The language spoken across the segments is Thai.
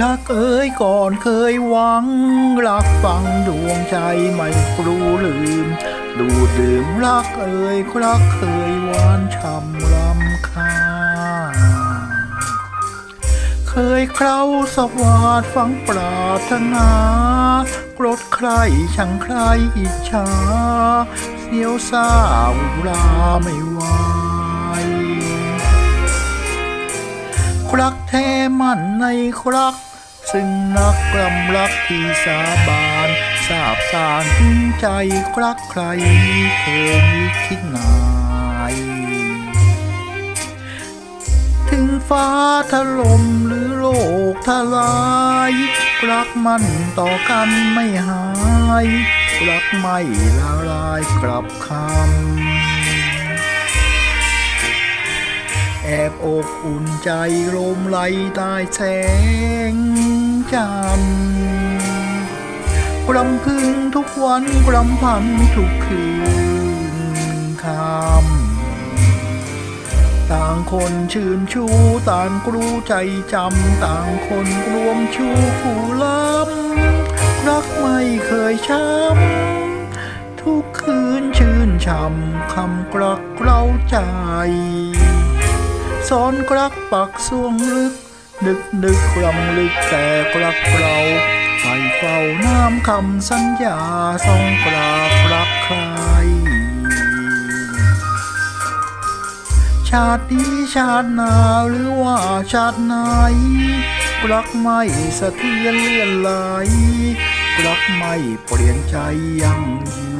รักเอ้ยก่อนเคยหวัง รักฟังดวงใจไม่รู้ลืม ดูดื่มรักเอ้ยรักเคยหวานช่ำลำคาเคยเคล้าสวาดฝังปรารถนากรดใครช่างใครอิจฉาเสียวสาวราไม่ไห รักแท้มั่นในครัก ซึ่งนักกลำรักที่สาบานทราบสารถึงใจครักใครเคยคิดนายถึงฟ้าถล่มหรือโลกทลายรักมันต่อกันไม่หาย รักไม่ละลายกลับคำ แอบอบอุ่นใจลมไหลใต้แสงจันทร์กรำพึงทุกวันกรำพันทุกคืนคำต่างคนชื่นชูต่างกรู้ใจจำต่างคนรวมชูผู้ล้ำรักไม่เคยช้ำทุกคืนชื่นช่ำคำกรักเราใจ สอนกรักปักสวงลึก นึกนึกรำลึกแต่กรักเราใส่เฝ้าน้ำคำสัญญาทรงกราบรักใคร ชาตินี้ชาติหนาหรือว่าชาติไหนรักไม่สะเทือนเลื่อนไหลรักไม่เปลี่ยนใจยังยืน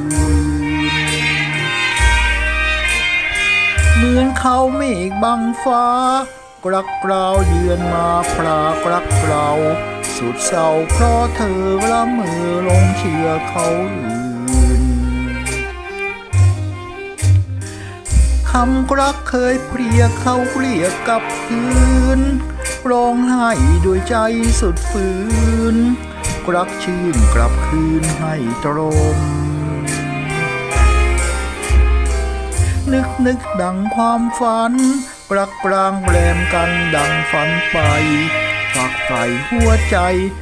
เหมือนเขาเมฆบังฟ้ากรักกราวเยือนมาพรากรักเราสุดเศร้าเพราะเธอละเมือลงเชื่อเขาอื่นคำรักเคยเปรียเขาเรียกกับคืนร้องไห้ด้วยใจสุดฝืนรักชื่นกลับคืนให้ตรม นึกนึกดังความฝันกรักปรางแรมกันดังฝันไปฝักใฝ่หัวใจ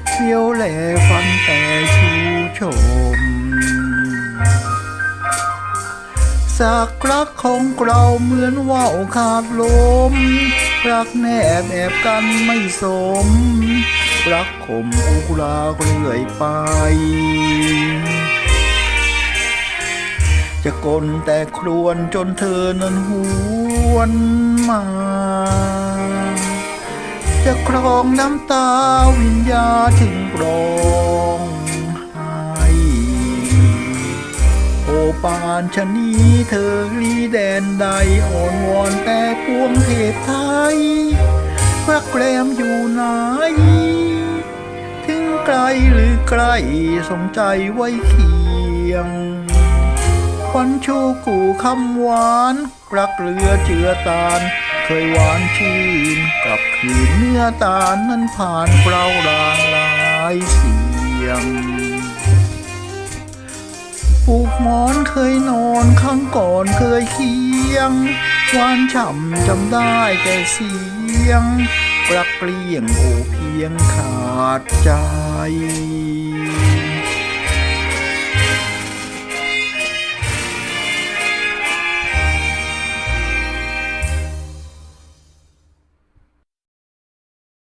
เที่ยวแหล่ฝันแต่ชูชมสากรักของเราเหมือนว่าวขาดลม รักแนบแอบกันไม่สม รักขมอุกราเรื่อยไป จะกลแต่ครวนจนเธอนั้นหวนมา จะครองน้ำตาวิญญาถึงกรองไห้โอปานชะนี้เธอลีแดนใดอ่อนวอนแต่ปวงเทพไทยรักรมอยู่ไหนถึงไกลหรือใกล้สงใจไว้เคียง คนชูกู่คำหวาน รักเรือเจือตาล เคยหวานชื่นกับคืนเนื้อตาลนั้นผ่านเปล่ารางลายเสียงผูกหมอนเคยนอนข้างก่อนเคยเคียงหวานฉ่ำจำได้แต่เสียงรักเปลี่ยงโอเพียงขาดใจ